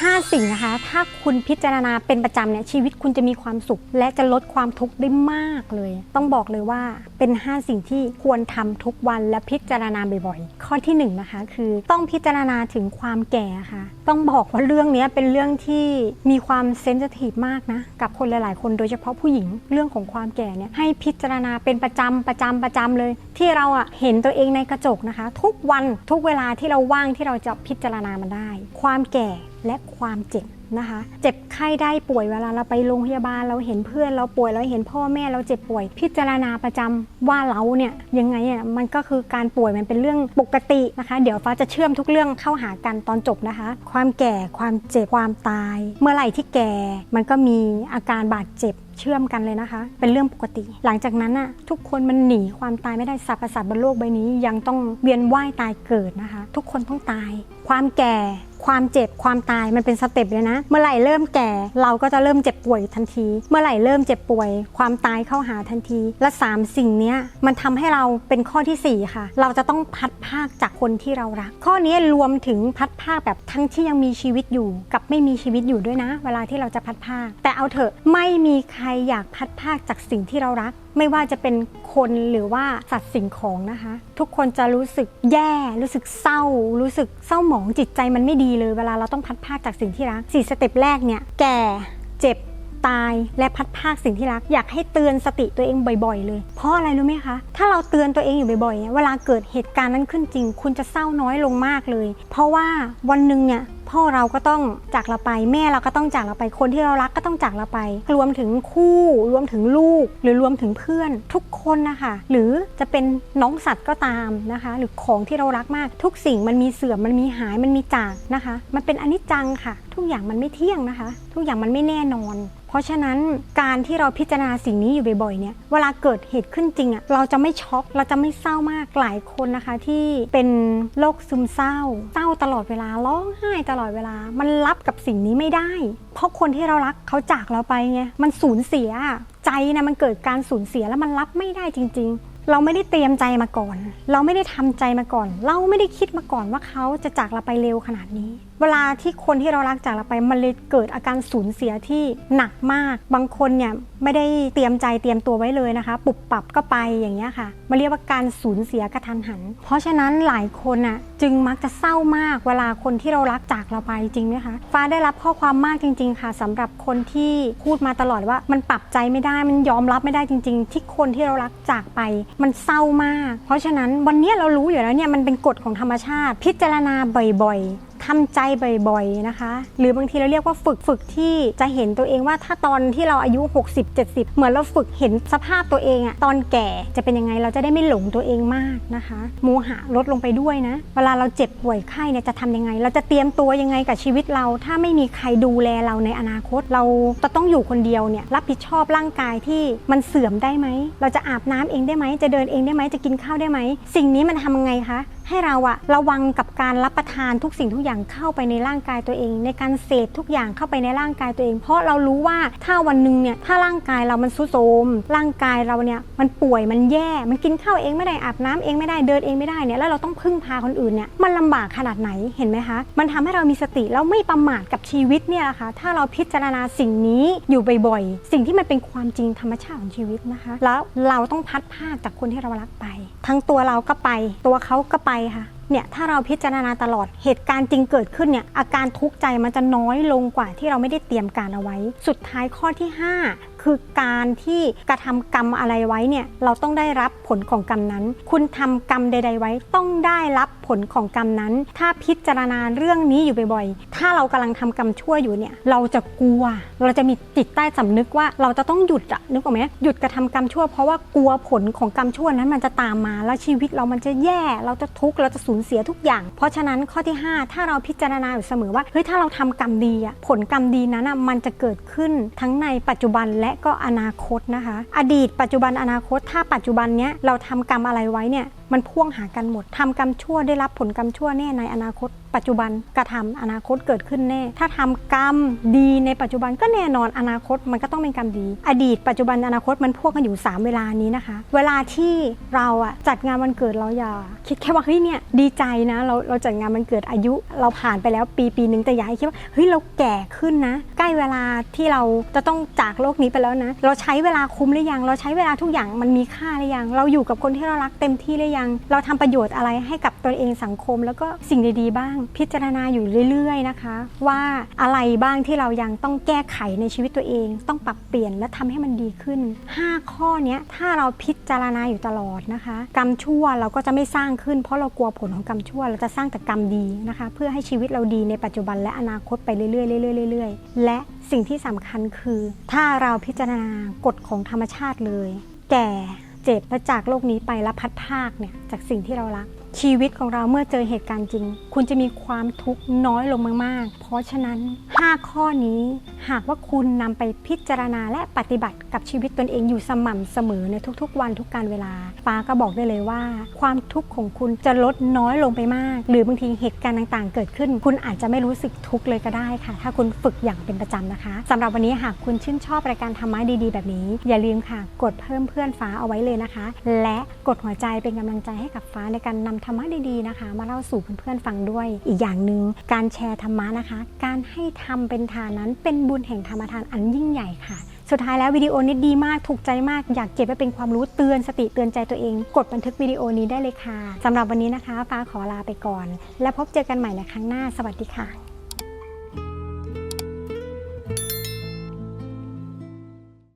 5 สิ่งนะคะ ถ้าคุณพิจารณาเป็นประจำเนี่ยชีวิตคุณจะมีความสุข และจะลดความทุกข์ได้มากเลย ต้องบอกเลยว่าเป็น 5 สิ่งที่ควรทำทุกวันและพิจารณาบ่อยๆ ข้อที่1นงนะคะคือต้องพิจารณาถึงความแก่ค่ะ ต้องบอกว่าเรื่องนี้เป็นเรื่องที่มีความเซนซิทีฟมากนะ กับคนหลาย ๆ คนโดยเฉพาะผู้หญิงเรื่องของความแก่เนี่ยให้พิจารณาเป็นประจำประจำประจำเลย ที่เราอะเห็นตัวเองในกระจกนะคะ ทุกวันทุกเวลาที่เราว่างที่เราจะพิจารณามันได้ ความแก่ และความเจ็บนะคะ เจ็บไข้ได้ป่วยเวลาเราไปโรงพยาบาลเราเห็นเพื่อนเราป่วยเราเห็นพ่อแม่เราเจ็บป่วย พิจารณาประจำว่าเราเนี่ยยังไงอะมันก็คือการป่วยมันเป็นเรื่องปกตินะคะ เดี๋ยวฟ้าจะเชื่อมทุกเรื่องเข้าหากันตอนจบนะคะ ความแก่ความเจ็บความตาย เมื่อไหร่ที่แก่มันก็มีอาการบาดเจ็บเชื่อมกันเลยนะคะ เป็นเรื่องปกติ หลังจากนั้นน่ะทุกคนมันหนีความตายไม่ได้สรรพสัตว์บนโลกใบนี้ ยังต้องเวียนว่ายตายเกิดนะคะ ทุกคนต้องตาย ความแก่ ความเจ็บความตายมันเป็นสเต็ปเลยนะ เมื่อไหร่เริ่มแก่เราก็จะเริ่มเจ็บป่วยทันที เมื่อไหร่เริ่มเจ็บป่วย ความตายเข้าหาทันที และสามสิ่งนี้มันทำให้เราเป็นข้อที่สี่ค่ะ เราจะต้องพัดภาคจากคนที่เรารัก ข้อนี้รวมถึงพัดภาคแบบทั้งที่ยังมีชีวิตอยู่ กับไม่มีชีวิตอยู่ด้วยนะ เวลาที่เราจะพัดภาคแต่เอาเถอะไม่มีใครอยากพัดภาคจากสิ่งที่เรารักไม่ว่าจะเป็นคนหรือว่าสัตว์สิ่งของนะคะ ทุกคนจะรู้สึกแย่รู้สึกเศร้า รู้สึกเศร้าหมองจิตใจมันไม่ดีเลยเวลาเราต้องพัดภาคจากสิ่งที่รักสี่สเต็ปแรกเนี่ยแก่เจ็บตายและพัดภาคสิ่งที่รักอยากให้เตือนสติตัวเองบ่อย ๆ เลย เพราะอะไรรู้ไหมคะ ถ้าเราเตือนตัวเองอยู่บ่อยๆเนี่ยเวลาเกิดเหตุการณ์นั้นขึ้นจริง คุณจะเศร้าน้อยลงมากเลย เพราะว่าวันหนึ่งเนี่ย พ่อเราก็ต้องจากเราไป แม่เราก็ต้องจากเราไปคนที่เรารักก็ต้องจากเราไป รวมถึงคู่รวมถึงลูก หรือรวมถึงเพื่อนทุกคนนะคะหรือจะเป็นน้องสัตว์ก็ตามนะคะ หรือของที่เรารักมาก ทุกสิ่งมันมีเสื่อมมันมีหายมันมีจากนะคะ มันเป็นอนิจจังค่ะ ทุกอย่างมันไม่เที่ยงนะคะ ทุกอย่างมันไม่แน่นอน เพราะฉะนั้นการที่เราพิจารณาสิ่งนี้อยู่บ่อยๆเนี่ยเวลาเกิดเหตุขึ้นจริงอะ่ะเราจะไม่ช็อกเราจะไม่เศร้ามากหลายคนนะคะ ที่เป็นโรคซึมเศร้า เศร้าตลอดเวลาร้องไห้ตลอดเวลา มันรับกับสิ่งนี้ไม่ได้ เพราะคนที่เรารักเขาจากเราไปไง มันสูญเสีย ใจนะมันเกิดการสูญเสียแล้วมันรับไม่ได้จริง ๆ เราไม่ได้เตรียมใจมาก่อน เราไม่ได้ทำใจมาก่อน เราไม่ได้คิดมาก่อนว่าเขาจะจากเราไปเร็วขนาดนี้ เวลาที่คนที่เรารักจากเราไป มันเลยเกิดอาการสูญเสียที่หนักมาก บางคนเนี่ย ไม่ได้เตรียมใจเตรียมตัวไว้เลยนะคะ ปุบปับก็ไปอย่างเงี้ยค่ะมาเรียกว่าการสูญเสียกระทันหัน เพราะฉะนั้นหลายคนน่ะจึงมักจะเศร้ามากเวลาคนที่เรารักจากเราไปจริงไหมคะฟ้าได้รับข้อความมากจริง ๆ ค่ะสำหรับคนที่พูดมาตลอดว่ามันปรับใจไม่ได้มันยอมรับไม่ได้จริง ๆ ที่คนที่เรารักจากไป มันเศร้ามาก เพราะฉะนั้นวันนี้เรารู้อยู่แล้วเนี่ยมันเป็นกฎของธรรมชาติ พิจารณาบ่อยๆ ทำใจบ่อยๆนะคะ หรือบางทีเราเรียกว่าฝึกฝึกที่จะเห็นตัวเองว่าถ้าตอนที่เราอายุ 60 70 เหมือนเราฝึกเห็นสภาพตัวเองอะตอนแก่จะเป็นยังไงเราจะได้ไม่หลงตัวเองมากนะคะ โมหะลดลงไปด้วยนะ เวลาเราเจ็บป่วยไข้เนี่ยจะทำยังไง เราจะเตรียมตัวยังไงกับชีวิตเรา ถ้าไม่มีใครดูแลเราในอนาคต เราจะต้องอยู่คนเดียวเนี่ยรับผิดชอบร่างกายที่มันเสื่อมได้ไหม เราจะอาบน้ำเองได้ไหม จะเดินเองได้ไหมจะกินข้าวได้ไหม สิ่งนี้มันทำยังไงคะให้เราอะระวังกับการรับประทานทุกสิ่งทุกอย่างเข้าไปในร่างกายตัวเอง ในการเสพทุกอย่างเข้าไปในร่างกายตัวเอง เพราะเรารู้ว่าถ้าวันหนึ่งเนี่ยถ้าร่างกายเรามันซุดโทมร่างกายเราเนี่ยมันป่วยมันแย่ มันกินข้าวเองไม่ได้อาบน้ำเองไม่ได้เดินเองไม่ได้เนี่ยแล้วเราต้องพึ่งพาคนอื่นเนี่ยมันลำบากขนาดไหนเห็นไหมคะ มันทำให้เรามีสติแล้วไม่ประมาทกับชีวิตเนี่ยแหละค่ะถ้าเราพิจารณาสิ่งนี้อยู่บ่อยๆสิ่งที่มันเป็นความจริงธรรมชาติของชีวิตนะคะ แล้วเราต้องพัดพาจากคนที่เรารักไป ทั้งตัวเราก็ไป ตัวเขาก็ไปค่ะเนี่ยถ้าเราพิจารณาตลอดเหตุการณ์จริงเกิดขึ้นเนี่ยอาการทุกข์ใจมันจะน้อยลงกว่าที่เราไม่ได้เตรียมการเอาไว้ สุดท้ายข้อที่ 5 คือการที่กระทำกรรมอะไรไว้เนี่ยเราต้องได้รับผลของกรรมนั้น คุณทำกรรมใด ๆ ไว้ต้องได้รับผลของกรรมนั้น ถ้าพิจารณาเรื่องนี้อยู่บ่อยๆ ถ้าเรากำลังทำกรรมชั่วอยู่เนี่ยเราจะกลัว เราจะมีจิตใต้สำนึกว่าเราจะต้องหยุดอะนึกออกไหมหยุดกระทำกรรมชั่ว เพราะว่ากลัวผลของกรรมชั่วนั้นมันจะตามมาแล้วชีวิตเรามันจะแย่ เราจะทุกข์เราจะสูญเสียทุกอย่าง เพราะฉะนั้นข้อที่ 5 ถ้าเราพิจารณาอยู่เสมอว่าเฮ้ยถ้าเราทำกรรมดีอะผลกรรมดีนั้นอะมันจะเกิดขึ้นทั้งในปัจจุบันและก็อนาคตนะคะ อดีตปัจจุบันอนาคตถ้าปัจจุบันเนี้ยเราทำกรรมอะไรไว้เนี่ย มันพ่วงหากันหมดทำกรรมชั่วได้รับผลกรรมชั่วแน่ในอนาคต ปัจจุบันกระทำอนาคตเกิดขึ้นแน่ ถ้าทำกรรมดีในปัจจุบันก็แน่นอนอนาคตมันก็ต้องเป็นกรรมดี อดีต ปัจจุบันอนาคตมันพ่วงกันอยู่ 3 เวลานี้นะคะ เวลาที่เราอะจัดงานวันเกิดเราอย่า คิดแค่ว่าเฮ้ยเนี่ยดีใจนะเราเราจัดงานวันเกิดอายุ เราผ่านไปแล้วปีปีหนึ่งแต่อย่าให้คิดว่าเฮ้ยเราแก่ขึ้นนะ ใกล้เวลาที่เราจะต้องจากโลกนี้ไปแล้วนะ เราใช้เวลาคุ้มหรือยัง เราใช้เวลาทุกอย่างมันมีค่าหรือยัง เราอยู่กับคนที่เรารักเต็มที่หรือยังเราทำประโยชน์อะไรให้กับตัวเองสังคม แล้วก็สิ่งดีๆบ้าง พิจารณาอยู่เรื่อยๆนะคะ ว่าอะไรบ้างที่เรายังต้องแก้ไขในชีวิตตัวเอง ต้องปรับเปลี่ยนและทำให้มันดีขึ้น 5 ข้อนี้ถ้าเราพิจารณาอยู่ตลอดนะคะ กรรมชั่วเราก็จะไม่สร้างขึ้น เพราะเรากลัวผลของกรรมชั่ว เราจะสร้างแต่กรรมดีนะคะ เพื่อให้ชีวิตเราดีในปัจจุบันและอนาคตไปเรื่อยๆเรื่อยๆเรื่อยๆและสิ่งที่สำคัญคือ ถ้าเราพิจารณากฎของธรรมชาติเลย แก่ เจ็บและจากโลกนี้ไปและพัดภาคเนี่ยจากสิ่งที่เรารัก ชีวิตของเราเมื่อเจอเหตุการณ์จริง คุณจะมีความทุกข์น้อยลงมากๆ เพราะฉะนั้น 5 ข้อนี้ หากว่าคุณนำไปพิจารณาและปฏิบัติกับชีวิตตนเองอยู่สม่ำเสมอในทุกๆ วันทุกการเวลา ฟ้าก็บอกได้เลยว่า ความทุกข์ของคุณจะลดน้อยลงไปมาก หรือบางทีเหตุการณ์ต่างๆ เกิดขึ้น คุณอาจจะไม่รู้สึกทุกข์เลยก็ได้ค่ะ ถ้าคุณฝึกอย่างเป็นประจำนะคะสำหรับวันนี้หากคุณชื่นชอบรายการธรรมะดีๆ แบบนี้ อย่าลืมค่ะ กดเพิ่มเพื่อนฟ้าเอาไว้เลยนะคะ และกดหัวใจเป็นกำลังใจให้กับฟ้าในการนำธรรมะดีๆนะคะ มาเล่าสู่เพื่อนๆฟังด้วย อีกอย่างหนึ่งการแชร์ธรรมะนะคะ การให้ทำเป็นทานนั้นเป็นบุญแห่งธรรมทานอันยิ่งใหญ่ค่ะ สุดท้ายแล้ววิดีโอนี้ดีมากถูกใจมากอยากเก็บไว้เป็นความรู้เตือนสติเตือนใจตัวเอง กดบันทึกวิดีโอนี้ได้เลยค่ะสำหรับวันนี้นะคะฟ้าขอลาไปก่อน และพบเจอกันใหม่ในครั้งหน้า สวัสดีค่ะ